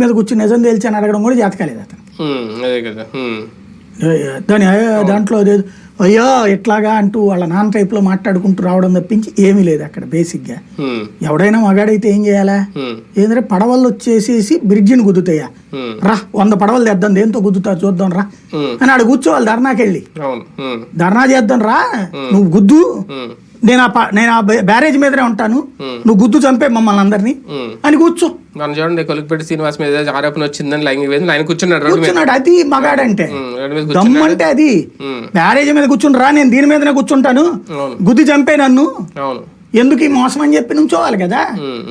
మీద కూర్చుని నిజం తేల్చి అని అడగడం కూడా జాతకాలేదు అతను. దాని దాంట్లో అయ్యో ఎట్లాగా అంటూ వాళ్ళ నాన్న టైప్లో మాట్లాడుకుంటూ రావడం తప్పించి ఏమీ లేదు అక్కడ బేసిక్గా ఎవడైనా మగాడైతే ఏం చేయాలా? ఏంటంటే పడవలు వచ్చేసేసి బ్రిడ్జిని గుద్దుతాయా? రా వంద పడవలు తెద్దాం దేంతో గుద్దుతా చూద్దాం రా. అని ఆడ కూర్చోవాలి ధర్నాకెళ్ళి. ధర్నా చేద్దాం రా నువ్వు గుద్దు. నేను ఆ ప- నేను ఆ బ్యా- బ్యారేజ్ మీదనే ఉంటాను. నువ్వు గుద్దు చంపే మమ్మల్ని అందరినీ. అని కూర్చో. మనం చూడండి శ్రీనివాస్ మీద ఏదో ఆరోపణ వచ్చిందని లైంగిక వేదన ఆయన కూర్చున్నాడు రోడ్డు మీద. కూర్చున్నాడు. అది మగాడంటే. ఉమ్, రోడ్డు మీద దమ్ము కూర్చున్నాడు. అంటే అది. ఉమ్, బ్యారేజ్ మీద కూర్చుని రా నేను దీని మీదనే కూర్చుంటాను. అవును. గుద్ది చంపే నన్ను. అవును. ఎందుకు ఈ మోసం అని చెప్పి నుంచోవాలి కదా.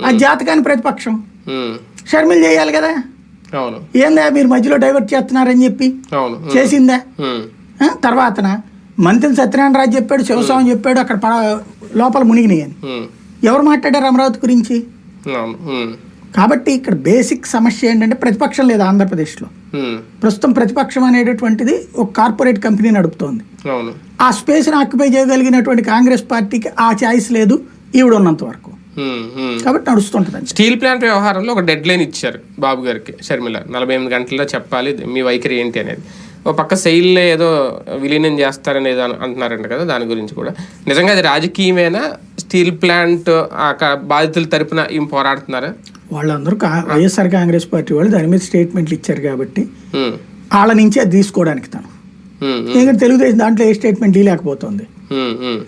ఆ జాతకాన్ని ప్రతిపక్షం. ఉమ్, షర్మిల్ చేయాలి కదా? అవును. ఏందా మీరు మధ్యలో డైవర్ట్ చేస్తున్నారని చెప్పి? అవును. ఉమ్, చేసిందా? ఉమ్, ఆ, తర్వాతన? మంత్రి సత్యనారాయణ రాజు చెప్పాడు శివస్వామి చెప్పాడు అక్కడ లోపల మునిగినాయి అని. ఉమ్, ఎవరు మాట్లాడారు అమరావతి గురించి? ఉమ్, కాబట్టి ఇక్కడ బేసిక్ సమస్య ఏంటంటే ప్రతిపక్షం లేదు ఆంధ్రప్రదేశ్లో. ప్రస్తుతం ప్రతిపక్షం అనేటటువంటిది ఒక కార్పొరేట్ కంపెనీ నడుపుతోంది. ఆ స్పేస్ని ఆక్యుపై చేయగలిగినటువంటి కాంగ్రెస్ పార్టీకి ఆ ఛాయిస్ లేదు ఈవిడ ఉన్నంత వరకు. కాబట్టి నడుస్తుంటుంది స్టీల్ ప్లాంట్ వ్యవహారంలో ఒక డెడ్ లైన్ ఇచ్చారు బాబు గారికి షర్మిల. నలభై ఎనిమిది గంటల్లో చెప్పాలి మీ వైఖరి ఏంటి అనేది. ఓ పక్క శైలిలో ఏదో విలీనం చేస్తారని ఏదో అంటున్నారంట కదా దాని గురించి కూడా. నిజంగా అది రాజకీయమేనా? స్టీల్ ప్లాంట్ ఆ బాధితుల తరపున ఏం పోరాడుతున్నారా? వాళ్ళందరూ వైఎస్ఆర్ కాంగ్రెస్ పార్టీ వాళ్ళు దాని మీద స్టేట్మెంట్లు ఇచ్చారు కాబట్టి వాళ్ళ నుంచి అది తీసుకోవడానికి తను. ఎందుకంటే తెలుగుదేశం దాంట్లో ఏ స్టేట్మెంట్ లేకపోతుంది ఉమ్, ఉమ్,